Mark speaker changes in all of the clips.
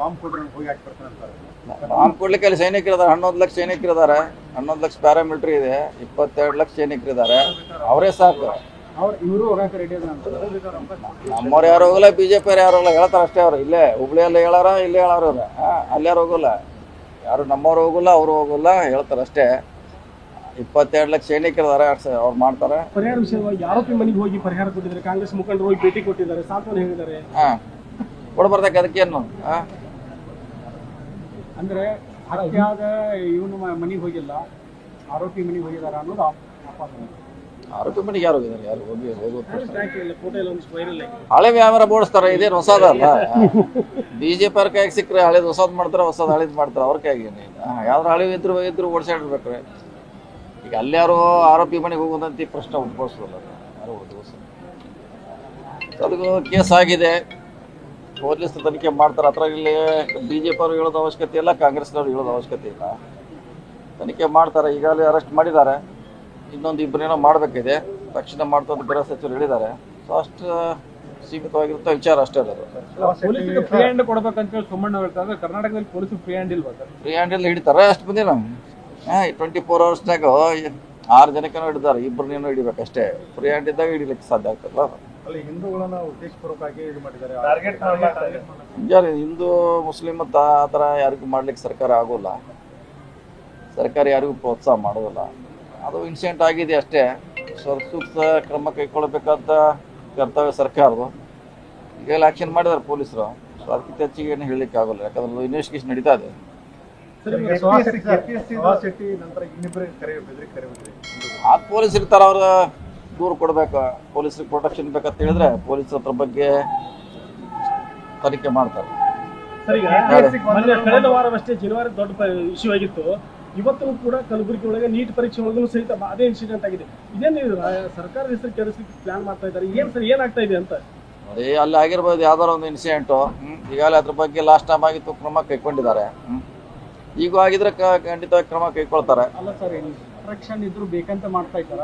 Speaker 1: Bomb
Speaker 2: ಕೊಡ್ಲಿಕ್ಕೆ ಅಲ್ಲಿ ಸೈನಿಕರು ಇದಾರೆ. ಹನ್ನೊಂದು ಲಕ್ಷ ಸೈನಿಕರು ಇದಾರೆ. ಹನ್ನೊಂದು ಲಕ್ಷ ಪ್ಯಾರಾಮಿಲಿಟರಿ ಇದೆ. ಇಪ್ಪತ್ತೆರಡು ಲಕ್ಷ ಸೈನಿಕರು ಇದಾರೆ. ಅವರೇ ಸಾಕು.
Speaker 1: ಅವ್ರು
Speaker 2: ನಮ್ಮವ್ರು ಯಾರು ಹೋಗಲ್ಲ ಬಿ ಜೆ ಪಿ ಯಾರು ಹೋಗಲ್ಲ ಹೇಳ್ತಾರೆ ಅಷ್ಟೇ ಅವ್ರು. ಇಲ್ಲೇ ಹುಬ್ಳಿಯಲ್ಲಿ ಹೇಳಾರ ಇಲ್ಲೇ ಹೇಳಾರ ಅವ್ರು. ಅಲ್ಲಿ ಯಾರು ಹೋಗಲ್ಲ. ಯಾರು ನಮ್ಮವ್ರು ಹೋಗಲ್ಲ ಅವ್ರು ಹೋಗಲ್ಲ ಹೇಳ್ತಾರೆ ಅಷ್ಟೇ. ಇಪ್ಪತ್ತೆರಡು ಲಕ್ಷ ಸೈನಿಕರು ಇದಾರೆ ಅಷ್ಟ್ ಅವ್ರು ಮಾಡ್ತಾರೆ.
Speaker 3: ಪರಿಹಾರ ವಿಷಯವಾಗಿ ಯಾರೋ ಮನೆಗೆ ಹೋಗಿ ಪರಿಹಾರ ಕೊಟ್ಟಿದ್ದಾರೆ? ಕಾಂಗ್ರೆಸ್ ಮುಖಂಡರು ಹೋಗಿ ಭೇಟಿ ಕೊಟ್ಟಿದ್ದಾರೆ ಸಾಂತ್ವನ ಹೇಳಿದ್ದಾರೆ.
Speaker 2: ಹಾಂ. ಕೊಡ್ಬಾರ್ದಕ್ಕೆ ಅದಕ್ಕೇನು ಏನು?
Speaker 1: ಅಂದ್ರೆ ಹತ್ಯಾದ ಇವನು ಮನೆಗೆ ಹೋಗಿಲ್ಲ. ಆರೋಪಿ ಮನೆಗೆ ಹೋಗಿದಾರ ಅನ್ನೋದು ಆಪಾದನೆ.
Speaker 2: ಆರೋಪಿ ಮನೆಗೆ ಯಾರು ಹೋಗಿದ್ದಾರೆ? ಯಾರು ಹೋಗಿ ಹೋಗೋದು ಹಳೆ ವ್ಯಾಪಾರ ಬೋಡಿಸ್ತಾರೆ ಇದೇನು ಹೊಸದಲ್ಲ? ಬಿ ಜೆ ಪಿ ಅವ್ರ ಕೈಗೆ ಸಿಕ್ಕರೆ ಹಳೇದು ಹೊಸದು ಮಾಡ್ತಾರೆ ಹೊಸದು ಹಳೇದು ಮಾಡ್ತಾರೆ ಅವ್ರ ಕೈಗೆ ಯಾವ್ದು ಹಳೆ ಇದ್ರು ಇದ್ರು ಓಡಿಸಾಡಿರ್ಬೇಕ್ರೆ. ಈಗ ಅಲ್ಯಾರು ಆರೋಪಿ ಮನೆಗೆ ಹೋಗೋದಂತ ಪ್ರಶ್ನೆ ಉದ್ಭವಿಸೋಲ್ಲ ಯಾರು ಉದ್ಭವಿಸೋಲ್ಲ ಅದಕ್ಕೂ ಕೇಸ್ ಆಗಿದೆ. ಪೊಲೀಸ್ ತನಿಖೆ ಮಾಡ್ತಾರೆ. ಅದ್ರಾಗ ಇಲ್ಲಿ ಬಿ ಜೆ ಪಿ ಹೇಳೋದು ಅವಶ್ಯಕತೆ ಇಲ್ಲ ಕಾಂಗ್ರೆಸ್ನವ್ರು ಹೇಳೋದು ಅವಶ್ಯಕತೆ ಇಲ್ಲ. ತನಿಖೆ ಮಾಡ್ತಾರೆ. ಈಗಾಗಲೇ ಅರೆಸ್ಟ್ ಮಾಡಿದ್ದಾರೆ. ಇನ್ನೊಂದು ಇಬ್ಬರೇನೋ ಮಾಡಬೇಕಿದೆ. ತಕ್ಷಣ ಮಾಡ್ತಾ ಗೃಹ ಸಚಿವರು ಹೇಳಿದ್ದಾರೆ. ಸೊ ಅಷ್ಟು ಸೀಮಿತವಾಗಿರುತ್ತೆ ವಿಚಾರ ಅಷ್ಟೇ ಅದು.
Speaker 3: ಫ್ರೀ ಹ್ಯಾಂಡ್ ಕೊಡ್ಬೇಕಂತ ಹೇಳಿ ಸುಮ್ಮಣ್ಣ ಹೇಳ್ತಾರೆ. ಕರ್ನಾಟಕದಲ್ಲಿ ಪೊಲೀಸ್ ಫ್ರೀ ಹ್ಯಾಂಡ್ ಇಲ್ವಾ ಸರ್?
Speaker 2: ಫ್ರೀ ಹ್ಯಾಂಡಲ್ಲಿ ಹಿಡಿತಾರೆ. ಅಷ್ಟು ಬಂದಿಲ್ಲ. ಹಾಂ ಟ್ವೆಂಟಿ ಫೋರ್ ಅವರ್ಸ್ನಾಗ ಆರು ಜನಕ್ಕೇನೋ ಹಿಡಿದಾರೆ. ಇಬ್ಬರನ್ನೇನೋ ಹಿಡಿಬೇಕಷ್ಟೇ. ಫ್ರೀ ಹ್ಯಾಂಡ್ ಇದ್ದಾಗ ಹಿಡಿಲಿಕ್ಕೆ ಸಾಧ್ಯ ಆಗ್ತಲ್ಲ
Speaker 1: ಹಿಂದೂಗಳನ್ನ ಉದ್ದೇಶಪೂರ್ವಕವಾಗಿ ಇದು ಮಾಡಿದ್ದಾರೆ.
Speaker 2: ಯಾರು ಹಿಂದೂ ಮುಸ್ಲಿಂ ಅಂತ ಆ ಥರ ಯಾರಿಗೂ ಮಾಡ್ಲಿಕ್ಕೆ ಸರ್ಕಾರ ಆಗೋಲ್ಲ. ಸರ್ಕಾರ ಯಾರಿಗೂ ಪ್ರೋತ್ಸಾಹ ಮಾಡೋದಿಲ್ಲ. ಅದು ಇನ್ಸಿಡೆಂಟ್ ಆಗಿದೆ ಅಷ್ಟೇ. ಸೂಕ್ತ ಕ್ರಮ ಕೈಗೊಳ್ಳಬೇಕಾದ ಕರ್ತವ್ಯ ಸರ್ಕಾರದು ಈಗೆಲ್ಲ ಆಕ್ಷನ್ ಮಾಡಿದಾರೆ ಪೊಲೀಸರು. ಸೊ ಅದಕ್ಕಿಂತ ಹೆಚ್ಚಿಗೆ ಏನು ಹೇಳಲಿಕ್ಕೆ ಆಗೋಲ್ಲ. ಯಾಕಂದ್ರೆ ಇನ್ವೆಸ್ಟಿಗೇಷನ್ ನಡೀತಾ ಇದೆ. ಆ ಪೊಲೀಸ್ ಇರ್ತಾರೆ ಅವ್ರ. ದೂರು ಕೊಡ್ಬೇಕು? ಪೊಲೀಸ್ರಿಗೆ ಪ್ರೊಟೆಕ್ಷನ್ ಬೇಕಂತ ಹೇಳಿದ್ರೆ ಪೊಲೀಸ್ ಅದ್ರ ಬಗ್ಗೆ ತನಿಖೆ ಮಾಡ್ತಾರೆ.
Speaker 3: ಸರ್ ಈಗ ಮೊನ್ನೆ ಕಳೆದ ವಾರವಷ್ಟೇ ಜನವರಿ ದೊಡ್ಡ ಇಶ್ಯೂ ಆಗಿತ್ತು. ಇವತ್ತು ಕೂಡ ಕಲಬುರಗಿ ಒಳಗೆ ನೀಟ್ ಪರೀಕ್ಷೆ ಒಳಗೂ ಸಹಿತ ಅದೇ ಇನ್ಸಿಡೆಂಟ್ ಆಗಿದೆ. ಇದೇನು ಸರ್ಕಾರದ ಹೆಸರು ಕೆಡಿಸ್ಲಿಕ್ಕೆ ಪ್ಲಾನ್ ಮಾಡ್ತಾ ಇದ್ದಾರೆ? ಏನ್ ಸರ್ ಏನಾಗ್ತಾ ಇದೆ ಅಂತ?
Speaker 2: ಅದೇ ಅಲ್ಲಿ ಆಗಿರ್ಬೋದು ಯಾವ್ದಾರ ಒಂದು ಇನ್ಸಿಡೆಂಟು ಈಗಾಗಲೇ ಅದ್ರ ಬಗ್ಗೆ ಲಾಸ್ಟ್ ಟೈಮ್ ಆಗಿತ್ತು ಕ್ರಮ ಕೈಕೊಂಡಿದ್ದಾರೆ. ಈಗ ಆಗಿದ್ರೆ ಖಂಡಿತವಾಗಿ ಕ್ರಮ ಕೈಕೊಳ್ತಾರೆ.
Speaker 1: ಅಲ್ಲ ಸರ್ ಇನ್ಸ್ಟ್ರಕ್ಷನ್ ಇದ್ರು ಬೇಕಂತ ಮಾಡ್ತಾ ಇದ್ದಾರ?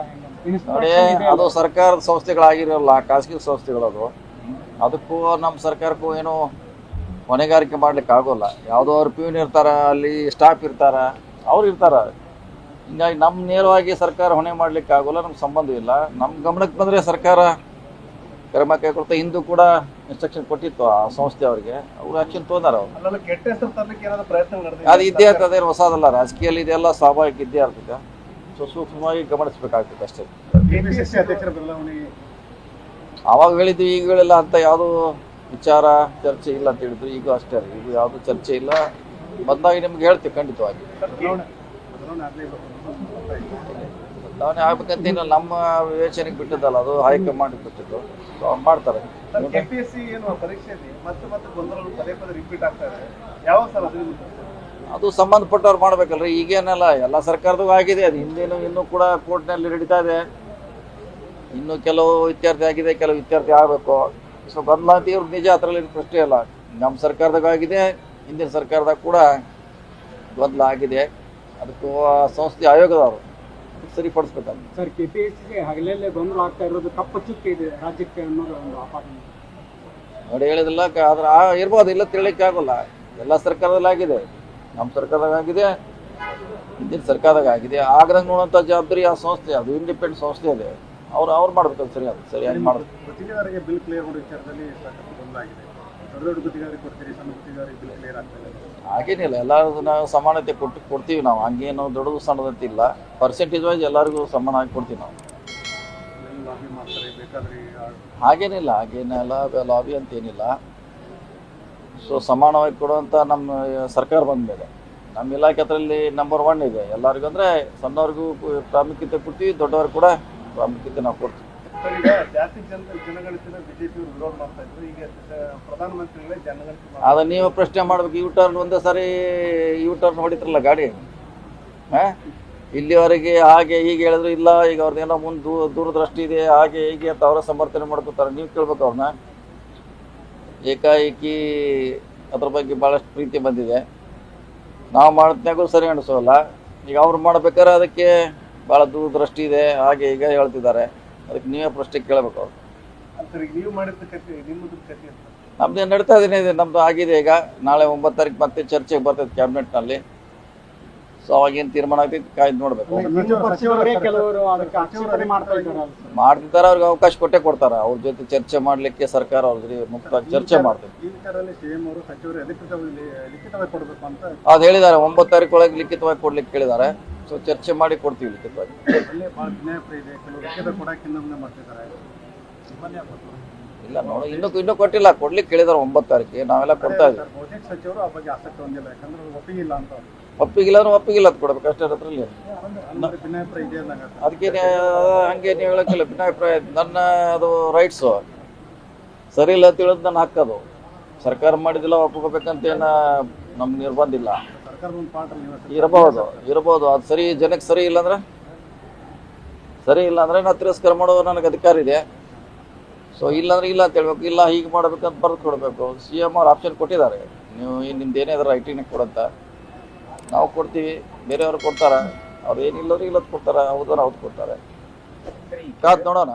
Speaker 2: ನೋಡಿ ಅದು ಸರ್ಕಾರದ ಸಂಸ್ಥೆಗಳಾಗಿರಲ್ಲ ಖಾಸಗಿ ಸಂಸ್ಥೆಗಳದು. ಅದಕ್ಕೂ ನಮ್ಮ ಸರ್ಕಾರಕ್ಕೂ ಏನು ಹೊಣೆಗಾರಿಕೆ ಮಾಡ್ಲಿಕ್ಕೆ ಆಗೋಲ್ಲ. ಯಾವುದೋ ಅವ್ರ ಪ್ಯೂನ್ ಇರ್ತಾರ ಅಲ್ಲಿ ಸ್ಟಾಫ್ ಇರ್ತಾರ ಅವ್ರು ಇರ್ತಾರ. ಹಿಂಗಾಗಿ ನಮ್ಮ ನೇರವಾಗಿ ಸರ್ಕಾರ ಹೊಣೆ ಮಾಡ್ಲಿಕ್ಕೆ ಆಗೋಲ್ಲ ನಮ್ಗೆ ಸಂಬಂಧ ಇಲ್ಲ. ನಮ್ಮ ಗಮನಕ್ಕೆ ಬಂದರೆ ಸರ್ಕಾರ ಕ್ರಮ ಕೈಗೊಳ್ತಾ ಹಿಂದೂ ಕೂಡ ಇನ್ಸ್ಟ್ರಕ್ಷನ್ ಕೊಟ್ಟಿತ್ತು ಆ ಸಂಸ್ಥೆ ಅವರಿಗೆ. ಅವ್ರು ಆಕ್ಷನ್ ತೊಗೊಂಡಾರ ಅವ್ರು.
Speaker 1: ಕೆಟ್ಟ ಹೆಸರು ತರಲಿಕ್ಕೆ ಏನಾದ್ರು ಪ್ರಯತ್ನ
Speaker 2: ಅದು ಇದ್ದೇ ಇರ್ತದೆ ಹೊಸದಲ್ಲ. ರಾಜಕೀಯಲ್ಲಿ ಇದೆಲ್ಲ ಸ್ವಾಭಾವಿಕ ಇದ್ದೇ ಇರ್ತದೆ. ಸೂಕ್ಷ್ಮವಾಗಿ ಗಮನಿಸಬೇಕಾಗ್ತದೆ ಅಷ್ಟೇ.
Speaker 1: ಅವಾಗ ಅಧ್ಯಕ್ಷರ ಬದಲಾವಣೆ
Speaker 2: ಆವಾಗ ಹೇಳಿದ್ವಿ ಈಗ ಹೇಳಿಲ್ಲ ಅಂತ ಯಾವುದು ವಿಚಾರ ಚರ್ಚೆ ಇಲ್ಲ ಅಂತ ಹೇಳಿದ್ರು. ಈಗ ಅಷ್ಟೇ. ಈಗ ಯಾವುದು ಚರ್ಚೆ ಇಲ್ಲ. ಬಂದಾಗ ನಿಮ್ಗೆ ಹೇಳ್ತೀವಿ ಖಂಡಿತವಾಗಿ.
Speaker 1: ಬದಲಾವಣೆ
Speaker 2: ಆಗ್ಬೇಕಂತ ಏನು ನಮ್ಮ ವಿವೇಚನೆಗೆ ಬಿಟ್ಟಿದ್ದಲ್ಲ ಅದು ಹೈಕಮಾಂಡ್ ಬಿಟ್ಟಿದ್ದು. ಸೊ ಮಾಡ್ತಾರೆ.
Speaker 1: ಕೆಪಿಎಸ್ಸಿ ಏನು ಮತ್ತೆ ಮತ್ತೆ ಗೊಂದಲಗಳು ಪದೇ ಪದೇ ರಿಪೀಟ್ ಆಗ್ತಾ ಇದೆ. ಯಾವಾಗ ಸರ್ ಅದರಿಂದ
Speaker 2: ಅದು ಸಂಬಂಧಪಟ್ಟವ್ರು ಮಾಡ್ಬೇಕಲ್ರಿ. ಈಗೇನಲ್ಲ ಎಲ್ಲ ಸರ್ಕಾರದ ಆಗಿದೆ. ಅದು ಹಿಂದೇನು ಇನ್ನೂ ಕೂಡ ಕೋರ್ಟ್ನಲ್ಲಿ ನಡೀತಾ ಇದೆ. ಇನ್ನು ಕೆಲವು ವಿದ್ಯಾರ್ಥಿ ಆಗಿದೆ ಕೆಲವು ವಿದ್ಯಾರ್ಥಿ ಆಗಬೇಕು. ಸೊ ಗೊಂದಲ ಇವ್ರಿಗೆ ಇವ್ರು ನಿಜ ಅದರಲ್ಲಿ ಪ್ರಶ್ನೆ ಇಲ್ಲ ನಮ್ಮ ಸರ್ಕಾರದಾಗ ಆಗಿದೆ ಹಿಂದಿನ ಸರ್ಕಾರದಾಗ ಕೂಡ ಗೊಂದಲ ಆಗಿದೆ. ಅದಕ್ಕೂ ಆ ಸಂಸ್ಥೆ ಆಯೋಗದವರು ಕೆ ಪಿ
Speaker 1: ಎಚ್ ಸಿ ಹಗಲಲ್ಲೇ ಗೊಂದಲ ಆಗ್ತಾ ಇರೋದು ಕಪ್ಪಚ್ಚುಕ್ಕೆ ಇದೆ ರಾಜ್ಯಕ್ಕೆ ಅನ್ನೋದು ಒಂದು ಅಪಾರ್ಟ್ಮೆಂಟ್
Speaker 2: ನೋಡಿ ಹೇಳಿದಿಲ್ಲ ಆದ್ರೆ ಆ ಇರ್ಬೋದು ಇಲ್ಲ ತಿಳಲಿಕ್ಕೆ ಆಗೋಲ್ಲ. ಎಲ್ಲ ಸರ್ಕಾರದಲ್ಲಿ ಆಗಿದೆ ನಮ್ಮ ಸರ್ಕಾರದಾಗ ಆಗಿದೆ ಹಿಂದಿನ ಸರ್ಕಾರದಾಗ ಆಗಿದೆ. ಆಗದಂಗೆ ನೋಡುವಂತ ಜವಾಬ್ದಾರಿ ಆ ಸಂಸ್ಥೆ ಅದು ಇಂಡಿಪೆಂಡೆಂಟ್ ಸಂಸ್ಥೆ ಇದೆ ಅವ್ರು ಅವ್ರು ಮಾಡ್ಬೇಕು ಸರಿ ಅದು ಸರಿಯಾಗಿ ಮಾಡಬೇಕು.
Speaker 1: ಗುತ್ತಿಗೆದಾರರಿಗೆ ಬಿಲ್ ಕ್ಲಿಯರ್ ಮಾಡೋ ವಿಚಾರದಲ್ಲಿ ಸಾಕಷ್ಟು ಗೊಂದಲ ಆಗಿದೆ. ದೊಡ್ಡ ದೊಡ್ಡ ಗುತ್ತಿಗೆದಾರಿಗೆ ಕೊಡ್ತೀರಿ ಸಣ್ಣ ಗುತ್ತಿಗೆದಾರಿಗೆ ಬಿಲ್ ಕ್ಲಿಯರ್ ಆಗ್ತಾ
Speaker 2: ಹಾಗೇನಿಲ್ಲ ಎಲ್ಲರಿಗೂ ನಾವು ಸಮಾನತೆ ಕೊಟ್ಟು ಕೊಡ್ತೀವಿ ನಾವು. ಹಂಗೇನು ದೊಡ್ಡದು ಸಣ್ಣದಂತ ಇಲ್ಲ. ಪರ್ಸೆಂಟೇಜ್ ವೈಸ್ ಎಲ್ಲರಿಗೂ ಸಮಾನವಾಗಿ ಕೊಡ್ತೀವಿ ನಾವು. ಹಾಗೇನಿಲ್ಲ ಹಾಗೇನೆಲ್ಲ ಲಾಬಿ ಅಂತ ಏನಿಲ್ಲ ಸೊ ಸಮಾನವಾಗಿ ಕೊಡುವಂಥ ನಮ್ಮ ಸರ್ಕಾರ ಬಂದ ಮೇಲೆ. ನಮ್ಮ ಇಲಾಖೆ ಅದರಲ್ಲಿ ನಂಬರ್ ಒನ್ ಇದೆ. ಎಲ್ಲರಿಗೂ ಅಂದರೆ ಸಣ್ಣವ್ರಿಗೂ ಪ್ರಾಮುಖ್ಯತೆ ಕೊಡ್ತೀವಿ ದೊಡ್ಡವ್ರಿಗೆ ಕೂಡ ಪ್ರಾಮುಖ್ಯತೆ ನಾವು ಕೊಡ್ತೀವಿ. ಅದು ನೀವು ಪ್ರಶ್ನೆ ಮಾಡ್ಬೇಕು ಯು ಟರ್ನ್ ಒಂದೇ ಸಾರಿ ಯು ಟರ್ನ್ ಹೊಡಿತಾರಲ್ಲ ಗಾಡಿ? ಹಾಂ? ಇಲ್ಲಿವರೆಗೆ ಹಾಗೆ ಹೀಗೆ ಹೇಳಿದ್ರು ಇಲ್ಲ ಈಗ ಅವ್ರದ್ದೇನೋ ಮುಂದೆ ದೂರದೃಷ್ಟಿ ಇದೆ ಹಾಗೆ ಹೀಗೆ ಅಂತ ಅವರ ಸಮರ್ಥನೆ ಮಾಡ್ಕೋತಾರೆ. ನೀವು ಕೇಳ್ಬೇಕು ಅವ್ರನ್ನ. ಏಕಾಏಕಿ ಅದ್ರ ಬಗ್ಗೆ ಭಾಳಷ್ಟು ಪ್ರೀತಿ ಬಂದಿದೆ. ನಾವು ಮಾಡಿದ್ನಾಗೂ ಸರಿ ಅನಿಸೋಲ್ಲ. ಈಗ ಅವ್ರು ಮಾಡ್ಬೇಕಾದ್ರೆ ಅದಕ್ಕೆ ಭಾಳ ದೂರದೃಷ್ಟಿ ಇದೆ. ಹಾಗೆ ಈಗ ಹೇಳ್ತಿದ್ದಾರೆ. ಅದಕ್ಕೆ ನೀವೇ ಪ್ರಶ್ನೆ ಕೇಳಬೇಕು ಅವ್ರು. ನಮ್ದು ನಡೀತಾ ಇದೀನಿ ನಮ್ದು ಆಗಿದೆ ಈಗ. ನಾಳೆ ಒಂಬತ್ತು ತಾರೀಕು ಮತ್ತೆ ಚರ್ಚೆಗೆ ಬರ್ತೈತೆ ಕ್ಯಾಬಿನೆಟ್ನಲ್ಲಿ. ಸೊ ಅವಾಗ ಏನು ತೀರ್ಮಾನ ಆಗ್ತೈತಿ? ಕಾಯ್ದು ನೋಡ್ಬೇಕು.
Speaker 4: ನಿಮ್ಮ ಕೆಲವರು ಅದಕ್ಕೆ ಆಕ್ಷೇಪಣೆ ಮಾಡ್ತಾ ಇದ್ದಾರೆ
Speaker 2: ಮಾಡ್ತಿದ್ದಾರೆ ಅವ್ರಿಗೆ ಅವಕಾಶ ಕೊಟ್ಟೆ ಕೊಡ್ತಾರ. ಅವ್ರ ಜೊತೆ ಚರ್ಚೆ ಮಾಡ್ಲಿಕ್ಕೆ ಸರ್ಕಾರ ಅವ್ರ ಜೊತೆ ಮುಕ್ತ ಚರ್ಚೆ ಮಾಡ್ತೈತೆ.
Speaker 1: ಅದ್ ಹೇಳಿದಾರೆ ಒಂಬತ್ ಅವರು ಸಚಿವರು ಅಧಿಕೃತವಾಗಿ ಲಿಖಿತವಾಗಿ ಕೊಡಬೇಕು ಅಂತ
Speaker 2: ಅದು ಹೇಳಿದ್ದಾರೆ. ಒಂಬತ್ತು ತಾರೀಕು ಒಳಗೆ ಲಿಖಿತವಾಗಿ ಕೊಡ್ಲಿಕ್ಕೆ ಕೇಳಿದ್ದಾರೆ. ಸೊ ಚರ್ಚೆ ಮಾಡಿ ಕೊಡ್ತೀವಿ ಲಿಖಿತವಾಗಿ. ಇಲ್ಲ ನೋಡಿ ಇನ್ನೂ ಇನ್ನೂ ಕೊಟ್ಟಿಲ್ಲ ಕೊಡ್ಲಿಕ್ಕೆ ಕೇಳಿದಾರೆ ಒಂಬತ್ತು ತಾರೀಕಿಗೆ ನಾವೆಲ್ಲ ಕೊಡ್ತಾ ಇದ್ದೀವಿ.
Speaker 1: ಸಚಿವರು ಆ ಬಗ್ಗೆ ಆಸಕ್ತಿ ಹೊಂದಿಲ್ಲ ಯಾಕಂದ್ರೆ ಅದು ಒಪ್ಪಿಗಿಲ್ಲ ಅಂತ
Speaker 2: ಒಪ್ಪಿಗಿಲ್ಲ ಅಂದ್ರೆ ಒಪ್ಪಿಗಿಲ್ಲ ಅಂತ ಕೊಡ್ಬೇಕು ಅಷ್ಟೇ ಅದ್ರಲ್ಲಿ
Speaker 1: ಅಂದ್ರೆ ಭಿನ್ನಾಭಿಪ್ರಾಯ ಇದೆ ಅಂದಂಗೆ ಆಗುತ್ತೆ.
Speaker 2: ಅದಕ್ಕೆ ಹಂಗೆ ನೀವು ಹೇಳಕ್ಕಿಲ್ಲ ಭಿನ್ನಾಭಿಪ್ರಾಯ ನನ್ನ ಅದು ರೈಟ್ಸು ಸರಿ ಇಲ್ಲ ಅಂತ ಹೇಳೋದು ನನ್ನ ಹಕ್ಕದು ಸರ್ಕಾರ ಮಾಡಿದಿಲ್ಲ ಒಪ್ಕೋಬೇಕಂತ ಏನ ನಮ್ಗೆ ನಿರ್ಬಂಧ ಇಲ್ಲ.
Speaker 1: ಸರ್ಕಾರದ ಒಂದು ಪಾಠ ನೀವು
Speaker 2: ಇರಬಹುದು ಇರಬಹುದು. ಅದು ಸರಿ ಜನಕ್ಕೆ ಸರಿ ಇಲ್ಲ ಅಂದ್ರೆ? ಸರಿ ಇಲ್ಲ ಅಂದ್ರೆ ನಾ ತಿರಸ್ಕಾರ ಮಾಡೋ ನನಗೆ ಅಧಿಕಾರ ಇದೆ. ಸೊ ಇಲ್ಲಾಂದ್ರೆ ಇಲ್ಲ ಅಂತ ಹೇಳ್ಬೇಕು. ಇಲ್ಲ ಹೀಗೆ ಮಾಡ್ಬೇಕಂತ ಬರೆದು ಕೊಡಬೇಕು. ಸಿ ಎಂ ಅವ್ರು ಆಪ್ಷನ್ ಕೊಟ್ಟಿದ್ದಾರೆ. ನೀವು ನಿಮ್ದು ಏನೇ ಅದ್ರ ರೈಟಿಂಗ್ ಕೊಡಂತ. ನಾವು ಕೊಡ್ತೀವಿ. ಬೇರೆಯವ್ರು ಕೊಡ್ತಾರೆ. ಅವ್ರು ಏನಿಲ್ಲದ್ರೆ ಇಲ್ಲ ಕೊಡ್ತಾರೆ. ಹೌದಾರ ಹೌದು ಕೊಡ್ತಾರೆ. ಕಾದ್ ನೋಡೋಣ.